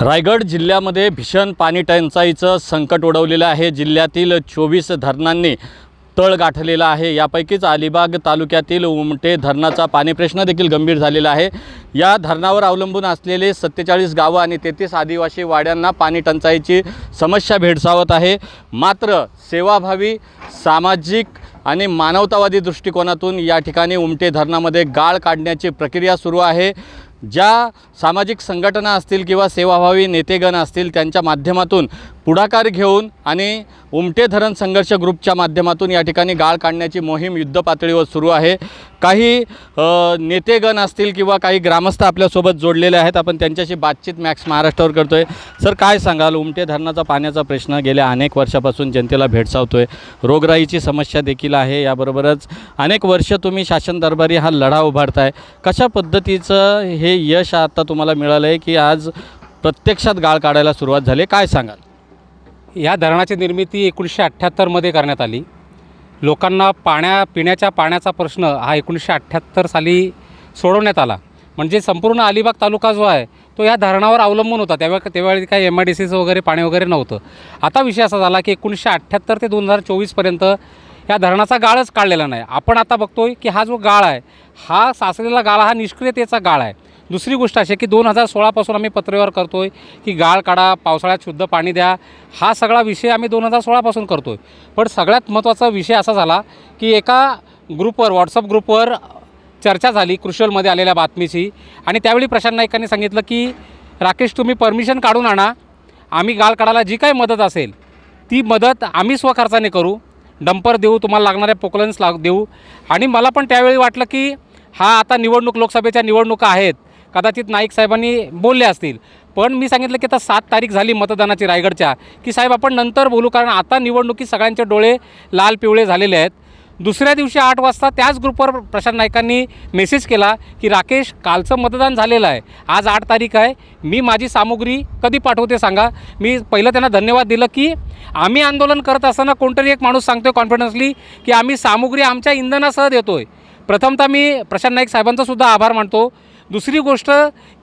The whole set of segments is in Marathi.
रायगड जिल्ह्यामध्ये भीषण पाणी टंचाईचं संकट ओढवलेलं आहे. जिल्ह्यातील चोवीस धरणांनी तळ गाठलेला आहे. यापैकीच अलिबाग तालुक्यातील उमटे धरणाचा पाणी प्रश्न देखील गंभीर झालेला आहे. या धरणावर अवलंबून असलेले सत्तेचाळीस गावं आणि तेहतीस आदिवासी वाड्यांना पाणी टंचाईची समस्या भेडसावत आहे. मात्र सेवाभावी सामाजिक आणि मानवतावादी दृष्टिकोनातून या ठिकाणी उमटे धरणामध्ये गाळ काढण्याची प्रक्रिया सुरू आहे. ज्या सामाजिक संघटना असतील किंवा सेवाभावी नेतेगण असतील त्यांच्या माध्यमातून पुढाकार घेऊन आणि उमटे धरण संघर्ष ग्रुपच्या माध्यमातून या ठिकाणी गाळ काढण्याची मोहीम युद्धपातळीवर सुरू आहे. काही नेतेगण असतील किंवा काही ग्रामस्थ आपल्यासोबत जोडलेले आहेत. आपण त्यांच्याशी बातचीत मॅक्स महाराष्ट्रावर करतोय. सर काय सांगाल? उमटे धरणाचा पाण्याचा प्रश्न गेल्या अनेक वर्षापासून जनतेला भेडसावतोय. रोगराईची समस्या देखील आहे. याबरोबरच अनेक वर्ष तुम्ही शासन दरबारी हा लढा उभारताय. कशा पद्धतीचं हे यश आता तुम्हाला मिळालं आहे की आज प्रत्यक्षात गाळ काढायला सुरुवात झाली? काय सांगाल? या धरणाची निर्मिती एकोणीसशे अठ्ठ्याहत्तरमध्ये करण्यात आली. लोकांना पाण्या पिण्याच्या पाण्याचा प्रश्न हा एकोणीसशे अठ्ठ्याहत्तर साली सोडवण्यात आला. म्हणजे संपूर्ण अलिबाग तालुका जो आहे तो या धरणावर अवलंबून होता. तेव्हा त्यावेळी काही एम आय डी सीचं वगैरे पाणी वगैरे नव्हतं. आता विषय असा झाला की एकोणीसशे अठ्ठ्याहत्तर ते दोन हजार चोवीसपर्यंत या धरणाचा गाळच काढलेला नाही. आपण आता बघतोय की हा जो गाळ आहे हा साचलेला गाळ हा निष्क्रियतेचा गाळ आहे. दुसरी गोष्ट अशी की दोन हजार सोळापासून आम्ही पत्रव्यवहार करतो आहे की गाळ काढा पावसाळ्यात शुद्ध पाणी द्या हा सगळा विषय आम्ही दोन हजार सोळापासून करतो आहे पण सगळ्यात महत्त्वाचा विषय असा झाला की एका ग्रुपवर व्हॉट्सअप ग्रुपवर चर्चा झाली क्रुशलमध्ये आलेल्या बातमीची. आणि त्यावेळी प्रशांत नाईकांनी सांगितलं की राकेश तुम्ही परमिशन काढून आणा. आम्ही गाळ काढायला जी काही मदत असेल ती मदत आम्ही स्वखर्चाने करू. डंपर देऊ तुम्हाला लागणाऱ्या पोकलन्स लाग देऊ. आणि मला पण त्यावेळी वाटलं की हा आता निवडणूक लोकसभेच्या निवडणुका आहेत. कदाचित नाईक साहेबांनी बोलले असतील. पण मी सांगितलं की आता सात तारीख झाली मतदानाची रायगडच्या. की साहेब आपण नंतर बोलू कारण आता निवडणुकीत सगळ्यांचे डोळे लाल पिवळे झालेले आहेत. दुसऱ्या दिवशी आठ वाजता त्याच ग्रुपवर प्रशांत नाईकांनी मेसेज केला की राकेश कालचं मतदान झालेलं आहे. आज आठ तारीख आहे. मी माझी सामुग्री कधी पाठवते सांगा? मी पहिलं त्यांना धन्यवाद दिलं की आम्ही आंदोलन करत असताना कोणतरी एक माणूस सांगतोय कॉन्फिडन्सली की आम्ही सामुग्री आमच्या इंधनासह देतोय. प्रथमतः मी प्रशांत नाईक साहेबांचासुद्धा आभार मानतो. दुसरी गोष्ट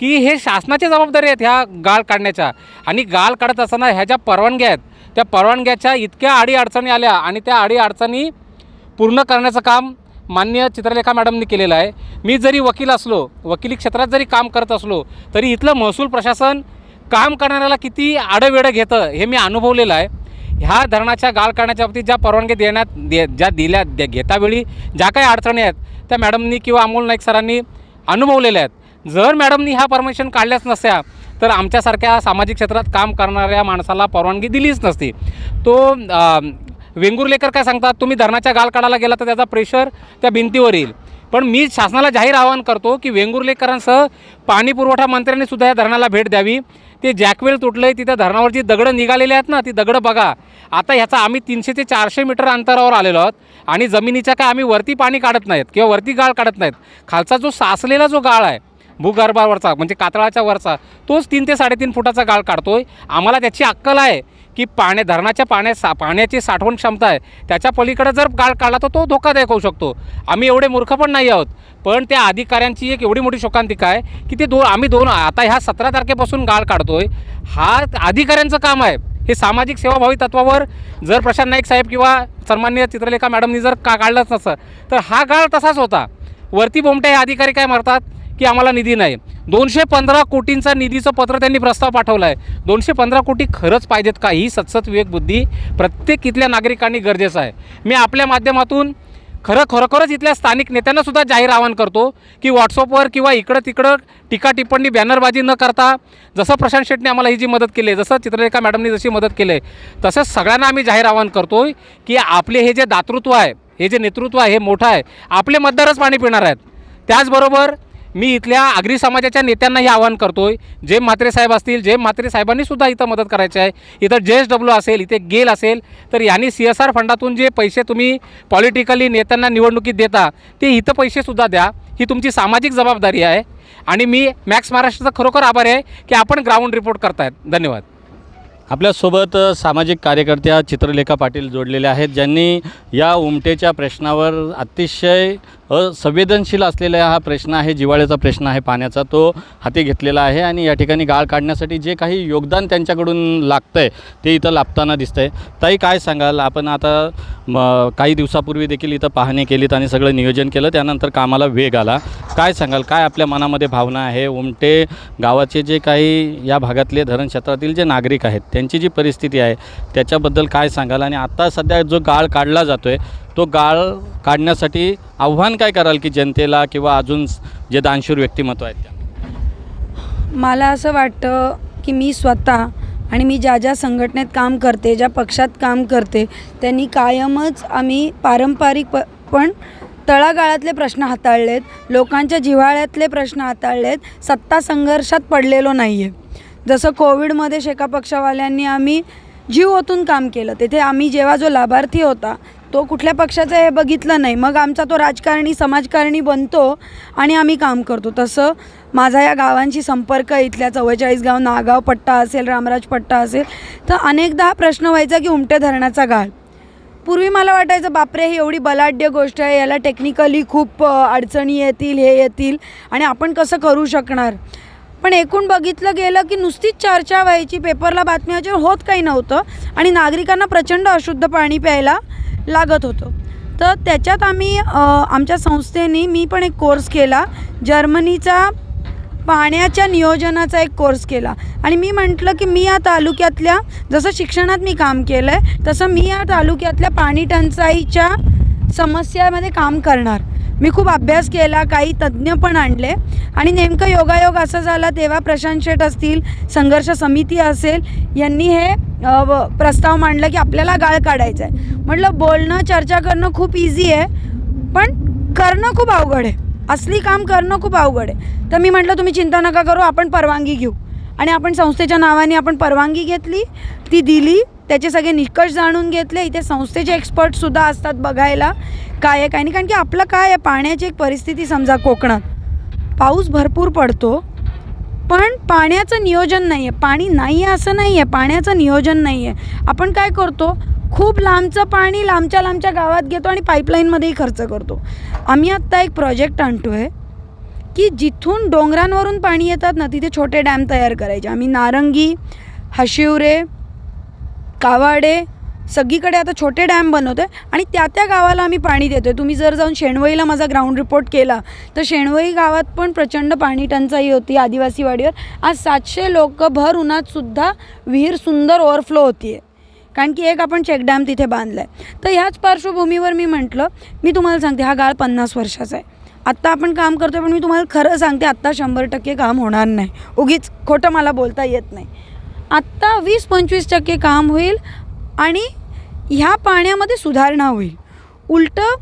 की हे शासनाची जबाबदारी आहेत ह्या गाळ काढण्याच्या. आणि गाळ काढत असताना ह्या ज्या परवानग्या आहेत त्या परवानग्याच्या इतक्या आडी अडचणी आल्या आणि त्या आडी अडचणी पूर्ण करण्याचं काम मान्य चित्रलेखा मॅडमनी केलेलं आहे. मी जरी वकील असलो वकिली क्षेत्रात जरी काम करत असलो तरी इथलं महसूल प्रशासन काम करणाऱ्याला किती आडवेडं घेतं हे मी अनुभवलेलं आहे. ह्या धरणाच्या गाळ काढण्याच्या बाबतीत ज्या परवानगी देण्यात दे ज्या दिल्या घेतावेळी ज्या काही अडचणी आहेत त्या मॅडमनी किंवा अमोल नाईक सरांनी अनुभवलेल्या आहेत. जर मॅडमनी ह्या परमिशन काढल्याच नसत्या तर आमच्यासारख्या सामाजिक क्षेत्रात काम करणाऱ्या माणसाला परवानगी दिलीच नसती. तो वेंगुर्लेकर काय सांगतात तुम्ही धरणाच्या गाल काढायला गेला तर त्याचा प्रेशर त्या भिंतीवर येईल. पण मी शासनाला जाहीर आवाहन करतो की वेंगुर्लेकरांसह पाणी पुरवठा मंत्र्यांनी सुद्धा या धरणाला भेट द्यावी. ते जॅकवेल तुटलं आहे तिथं धरणावर जी दगडं निघालेली आहेत ना ती दगडं बघा. आता ह्याचा आम्ही तीनशे ते चारशे मीटर अंतरावर आलेलो आहोत आणि जमिनीच्या काय आम्ही वरती पाणी काढत नाहीत किंवा वरती गाळ काढत नाहीत. खालचा जो साचलेला जो गाळ आहे भूगर्भावरचा म्हणजे कातळाच्या वरचा तोच तीन ते साडेतीन फुटाचा गाळ काढतोय. आम्हाला त्याची अक्कल आहे. की पाण्या धरणाच्या पाण्या सा पाण्याची साठवण क्षमता आहे. त्याच्या पलीकडे जर गाळ काढला तर तो धोकादायक होऊ शकतो. आम्ही एवढे मूर्ख पण नाही आहोत. पण त्या अधिकाऱ्यांची एक एवढी मोठी शोकांतिका आहे की ते दो आम्ही दोन आता ह्या सतरा तारखेपासून गाळ काढतोय. हा अधिकाऱ्यांचं काम आहे. हे सामाजिक सेवाभावी तत्वावर जर प्रशांत नाईक साहेब किंवा सन्मान्य चित्रलेखा मॅडमनी जर का काढलंच नसतं तर हा गाळ तसाच होता. वरती बोमट्या हे अधिकारी काय मारतात? की आम्हाला निधी नाही. दोनशे पंधरा कोटींचा निधीचं पत्र त्यांनी प्रस्ताव पाठवला आहे दोनशे पंधरा कोटी खरंच पाहिजेत का? ही सतसत विवेकबुद्धी प्रत्येक इथल्या नागरिकांनी गरजेचं आहे. मी आपल्या माध्यमातून खरं खरोखरच इथल्या स्थानिक नेत्यांनासुद्धा जाहीर आवाहन करतो की व्हॉट्सअपवर किंवा इकडं तिकडं टीका टिप्पणी बॅनरबाजी न करता जसं प्रशांत शेटने आम्हाला ही जी मदत केली आहे जसं चित्रलेखा मॅडमनी जशी मदत केली आहे तसंच सगळ्यांना आम्ही जाहीर आवाहन करतो की आपले हे जे दातृत्व आहे हे जे नेतृत्व आहे हे मोठं आहे आपले मतदारच पाणी पिणार आहेत. त्याचबरोबर मी इथल्या आगरी समाजाच्या नेत्यांनाही आवाहन करतोय जे म्हात्रे साहेब असतील जे म्हात्रे साहेबांनी सुद्धा इथं मदत करायची आहे. इथं जे एस डब्ल्यू असेल इथे गेल असेल तर यांनी सी एस आर फंडातून जे पैसे तुम्ही पॉलिटिकली नेत्यांना निवडणुकीत देता ते इथं पैसेसुद्धा द्या. ही तुमची सामाजिक जबाबदारी आहे. आणि मी मॅक्स महाराष्ट्राचा खरोखर आभार आहे की आपण ग्राउंड रिपोर्ट करतायत. धन्यवाद. आपल्यासोबत सामाजिक कार्यकर्त्या चित्रलेखा पाटील जोडलेल्या आहेत ज्यांनी या उमटेच्या प्रश्नावर अतिशय संवेदनशील असलेला हा प्रश्न आहे जिवाळ्याचा प्रश्न आहे पाण्याचा तो हाती घेतलेला आहे आणि या ठिकाणी गाळ काढण्यासाठी जे काही योगदान त्यांच्याकडून लागतं आहे ते इथं लाभताना दिसतं आहे ताई काय सांगाल? आपण आता म काही दिवसापूर्वी देखील इथं पाहणी केलीत आणि सगळं नियोजन केलं त्यानंतर कामाला वेग आला. काय सांगाल? काय आपल्या मनामध्ये भावना आहे? उमटे गावाचे जे काही या भागातले धरण क्षेत्रातील जे नागरिक आहेत त्यांची जी परिस्थिती आहे त्याच्याबद्दल काय सांगाल? आणि आत्ता सध्या जो गाळ काढला जातो आहे तो गाळ काढण्यासाठी आव्हान काय कराल की जनतेला किंवा अजून जे दानशूर व्यक्तिमत्व आहेत त्या मला असं वाटतं की मी स्वतः आणि मी ज्या ज्या संघटनेत काम करते ज्या पक्षात काम करते त्यांनी कायमच आम्ही पारंपरिक प पण तळागाळातले प्रश्न हाताळलेत लोकांच्या जिव्हाळ्यातले प्रश्न हाताळलेत सत्ता संघर्षात पडलेलो नाही आहे जसं कोविडमध्ये शेका पक्षवाल्यांनी आम्ही जीव ओतून काम केलं तेथे आम्ही जेव्हा जो लाभार्थी होता तो कुठल्या पक्षाचं हे बघितलं नाही. मग आमचा तो राजकारणी समाजकारणी बनतो आणि आम्ही काम करतो. तसं माझा या गावांशी संपर्क इथल्या चव्वेचाळीस गाव नागाव पट्टा असेल रामराज पट्टा असेल तर अनेकदा हा प्रश्न व्हायचा की उमटे धरणाचा गाळ. पूर्वी मला वाटायचं बापरे ही एवढी बलाढ्य गोष्ट आहे. याला टेक्निकली खूप अडचणी येतील हे येतील आणि आपण कसं करू शकणार? पण एकूण बघितलं गेलं की नुसतीच चर्चा व्हायची. पेपरला बातम्याच्या होत काही नव्हतं आणि नागरिकांना प्रचंड अशुद्ध पाणी प्यायला लागत होतं. तर त्याच्यात आम्ही आमच्या संस्थेने मी पण एक कोर्स केला. जर्मनीचा पाण्याच्या नियोजनाचा एक कोर्स केला. आणि मी म्हटलं की मी या तालुक्यातल्या जसं शिक्षणात मी काम केलं आहे तसं मी या तालुक्यातल्या पाणी टंचाईच्या समस्यामध्ये काम करणार. मी खूप अभ्यास केला काही तज्ज्ञ पण आणले. आणि नेमकं योगायोग असं झाला तेव्हा प्रशांत शेठ असतील संघर्ष समिती असेल यांनी हे व- प्रस्ताव मांडला की आपल्याला गाळ काढायचा आहे. म्हटलं बोलणं चर्चा करणं खूप इझी आहे पण करणं खूप अवघड आहे. असली काम करणं खूप अवघड आहे. तर मी म्हटलं तुम्ही चिंता नका करू आपण परवानगी घेऊ. आणि आपण संस्थेच्या नावाने आपण परवानगी घेतली ती दिली त्याचे सगळे निकष जाणून घेतले. इथे संस्थेचे एक्सपर्टसुद्धा असतात बघायला. काय आहे काय नाही. कारण की आपलं काय आहे पाण्याची एक परिस्थिती समजा कोकणात. पाऊस भरपूर पडतो पण पाण्याचं नियोजन नाही आहे पाणी नाही आहे असं नाही आहे पाण्याचं नियोजन नाही आहे आपण काय करतो खूप लांबचं पाणी लांबच्या लांबच्या गावात घेतो आणि पाईपलाईनमध्येही खर्च करतो. आम्ही आत्ता एक प्रोजेक्ट आणतो आहे की जिथून डोंगरांवरून पाणी येतात ना तिथे छोटे डॅम तयार करायचे. आम्ही नारंगी हशिवरे कावाडे सगळीकडे आता छोटे डॅम बनवतो आहे आणि त्या त्या गावाला आम्ही पाणी देतो आहे तुम्ही जर जाऊन शेणवईला माझा ग्राउंड रिपोर्ट केला तर शेणवई गावात पण प्रचंड पाणी टंचाई होती आदिवासी वाडीवर. आज सातशे लोक भर उन्हातसुद्धा विहीर सुंदर ओव्हरफ्लो होती आहे कारण की एक आपण चेक डॅम तिथे बांधला आहे तर ह्याच पार्श्वभूमीवर मी म्हटलं मी तुम्हाला सांगते हा गाळ पन्नास वर्षाचा आहे. आत्ता आपण काम करतो आहे पण मी तुम्हाला खरं सांगते आत्ता शंभर टक्के काम होणार नाही. उगीच खोटं मला बोलता येत नाही. आत्ता वीस पंचवीस टक्के काम होईल आणि ह्या पाण्यामध्ये सुधारणा होईल. उलटं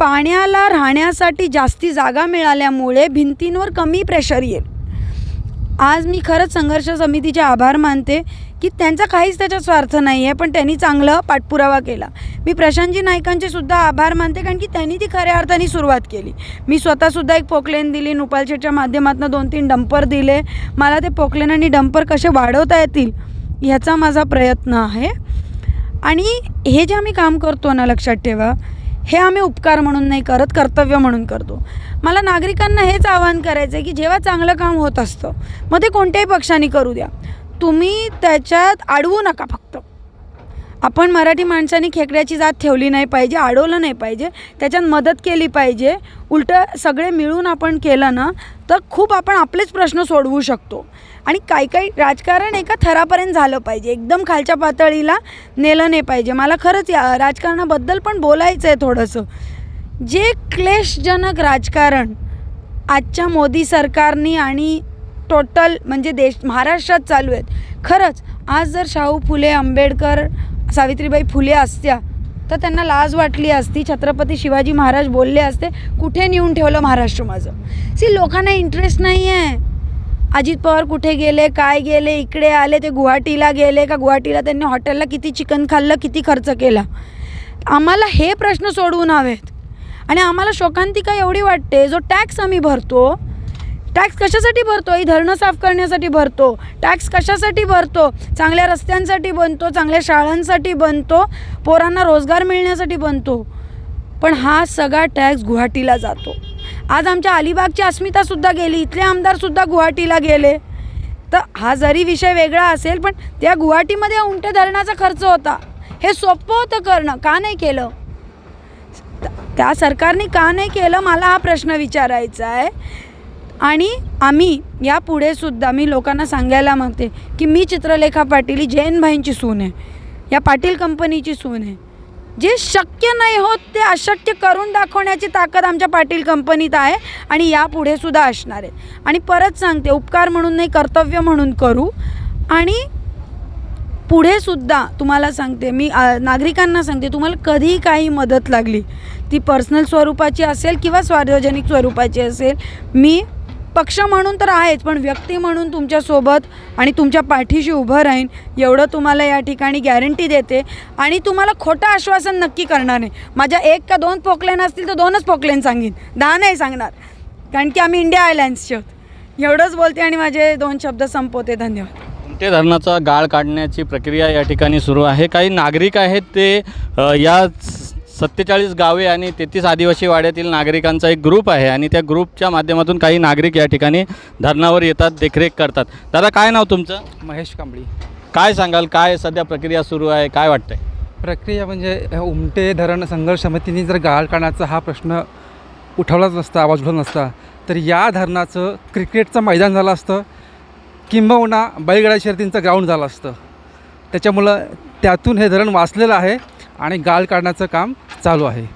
पाण्याला राहण्यासाठी जास्ती जागा मिळाल्यामुळे भिंतींवर कमी प्रेशर येईल. आज मी खरंच संघर्ष समितीचे आभार मानते. की त्यांचा काहीच त्याच्यात स्वार्थ नाही आहे पण त्यांनी चांगलं पाठपुरावा केला. मी प्रशांतजी नाईकांचे सुद्धा आभार मानते कारण की त्यांनी ती खऱ्या अर्थाने सुरुवात केली. मी स्वतःसुद्धा एक पोकलेन दिली नुपालशेटच्या माध्यमातून दोन तीन डंपर दिले. मला ते पोकलेन आणि डंपर कसे वाढवता येतील ह्याचा माझा प्रयत्न आहे. आणि हे जे आम्ही काम करतो ना लक्षात ठेवा हे आम्ही उपकार म्हणून नाही करत कर्तव्य म्हणून करतो. मला नागरिकांना हेच आवाहन करायचं आहे की जेव्हा चांगलं काम होत असतं मग ते कोणत्याही पक्षाने करू द्या. तुम्ही त्याच्यात अडवू नका फक्त. आपण मराठी माणसांनी खेकड्याची जात ठेवली नाही पाहिजे अडवलं नाही पाहिजे त्याच्यात मदत केली पाहिजे उलटं सगळे मिळून आपण केलं ना तर खूप आपण आपलेच प्रश्न सोडवू शकतो. आणि काही काही राजकारण एका थरापर्यंत झालं पाहिजे. एकदम खालच्या पातळीला नेलं नाही पाहिजे. मला खरंच या राजकारणाबद्दल पण बोलायचं आहे थोडंसं. जे क्लेशजनक राजकारण आजच्या मोदी सरकारनी आणि टोटल म्हणजे देश महाराष्ट्रात चालू आहेत. खरंच आज जर शाहू फुले आंबेडकर सावित्रीबाई फुले असत्या तर त्यांना लाज वाटली असती. छत्रपती शिवाजी महाराज बोलले असते कुठे नेऊन ठेवलं महाराष्ट्र माझं? सी लोकांना इंटरेस्ट नाही आहे अजित पवार कुठे गेले काय गेले इकडे आले ते गुवाहाटीला गेले का? गुवाहाटीला त्यांनी हॉटेलला किती चिकन खाल्लं किती खर्च केला? आम्हाला हे प्रश्न सोडवून हवेत. आणि आम्हाला शोकांतिका एवढी वाटते जो टॅक्स आम्ही भरतो टॅक्स कशासाठी भरतो? ही धरणं साफ करण्यासाठी भरतो. टॅक्स कशासाठी भरतो? चांगल्या रस्त्यांसाठी बनतो चांगल्या शाळांसाठी बनतो पोरांना रोजगार मिळण्यासाठी बनतो. पण हा सगळा टॅक्स गुवाहाटीला जातो. आज आमच्या अलिबागची अस्मितासुद्धा गेली इथले आमदारसुद्धा गुवाहाटीला गेले. तर हा जरी विषय वेगळा असेल पण त्या गुवाहाटीमध्ये उंटे धरणाचा खर्च होता. हे सोपं होतं करणं का नाही केलं? त्या सरकारने का नाही केलं मला हा प्रश्न विचारायचा आहे. आणि आम्ही यापुढे सुद्धा मी लोकांना सांगायला मागते की मी चित्रलेखा पाटील ही जैन भाईंची सून आहे. या पाटील कंपनीची सून आहे. जे शक्य नाही होत ते अशक्य करून दाखवण्याची ताकद आमच्या पाटील कंपनीत आहे आणि यापुढे सुद्धा असणार आहे. आणि परत सांगते उपकार म्हणून नाही कर्तव्य म्हणून करू. आणि पुढे सुद्धा तुम्हाला सांगते मी नागरिकांना सांगते तुम्हाला कधीही काही मदत लागली ती पर्सनल स्वरूपाची असेल किंवा सार्वजनिक स्वरूपाची असेल मी पक्ष म्हणून तर आहेच पण व्यक्ती म्हणून तुमच्यासोबत आणि तुमच्या पाठीशी उभं राहीन एवढं तुम्हाला या ठिकाणी गॅरंटी देते. आणि तुम्हाला खोटं आश्वासन नक्की करणार नाही. माझ्या एक का दोन पोकलेन असतील तर दोनच पोकलेन सांगेन. दहा नाही सांगणार. कारण की आम्ही इंडिया आयलँड्सचे आहोत. एवढंच बोलते आणि माझे दोन शब्द संपवते. धन्यवाद. कुमटे धरणाचा गाळ काढण्याची प्रक्रिया या ठिकाणी सुरू आहे? काही नागरिक आहेत ते या सत्तेचाळीस गावे आणि तेहतीस आदिवासी वाड्यातील नागरिकांचा एक ग्रुप आहे आणि त्या ग्रुपच्या माध्यमातून काही नागरिक या ठिकाणी धरणावर येतात देखरेख करतात. दादा काय नाव तुमचं? महेश कांबळी. काय सांगाल? काय सध्या प्रक्रिया सुरू आहे? काय वाटतंय? प्रक्रिया म्हणजे उमटे धरण संघर्ष समितीने जर गाळ काढण्याचा हा प्रश्न उठवलाच नसता आवाज उठवला नसता तर या धरणाचं क्रिकेटचं मैदान झालं असतं किंबहुना बैलगाडा शर्यतींचं ग्राउंड झालं असतं. त्याच्यामुळं त्यातून हे धरण वाचलेलं आहे आणि गाळ काढण्याचं काम चालू आहे.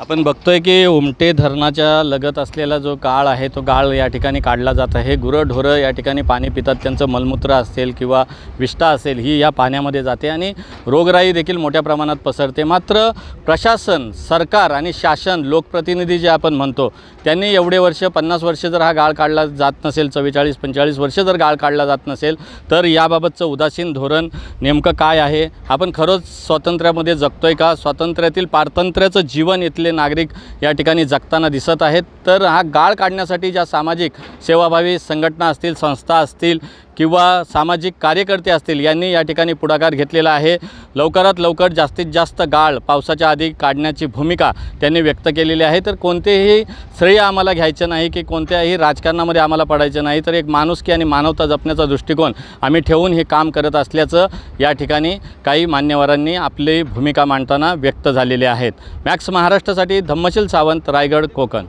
आपण बघतोय की उमटे धरणाच्या लगत असलेला जो गाळ आहे तो गाळ या ठिकाणी काढला जात आहे. गुरंढोरं या ठिकाणी पाणी पितात. त्यांचं मलमूत्र असेल किंवा विष्ठा असेल ही या पाण्यामध्ये जाते आणि रोगराई देखील मोठ्या प्रमाणात पसरते. मात्र प्रशासन सरकार आणि शासन लोकप्रतिनिधी जे आपण म्हणतो त्यांनी एवढे वर्ष पन्नास वर्ष जर हा गाळ काढला जात नसेल चव्वेचाळीस पंचेचाळीस वर्ष जर गाळ काढला जात नसेल तर याबाबतचं उदासीन धोरण नेमकं काय आहे? आपण खरंच स्वातंत्र्यामध्ये जगतो आहे का? स्वातंत्र्यातील पारतंत्र्याचं जीवन इथले नागरिक या ठिकाणी जगताना दिसत आहेत. तर हा गाळ काढण्यासाठी ज्या सामाजिक सेवाभावी संघटना असतील संस्था असतील किंवा सामाजिक कार्यकर्ते असतील यांनी या ठिकाणी पुढाकार घेतलेला आहे. लवकरात लवकर जास्तीत जास्त गाळ पावसाच्या आधी काढण्याची भूमिका त्यांनी व्यक्त केलेली आहे. तर कोणतेही श्रेय आम्हाला घ्यायचं नाही की कोणत्याही राजकारणामध्ये आम्हाला पडायचं नाही. तर एक माणुसकी आणि मानवता जपण्याचा दृष्टिकोन आम्ही ठेवून हे काम करत असल्याचं या ठिकाणी काही मान्यवरांनी आपली भूमिका मांडताना व्यक्त झालेले आहेत. मॅक्स महाराष्ट्रासाठी धम्मशील सावंत रायगड कोकण.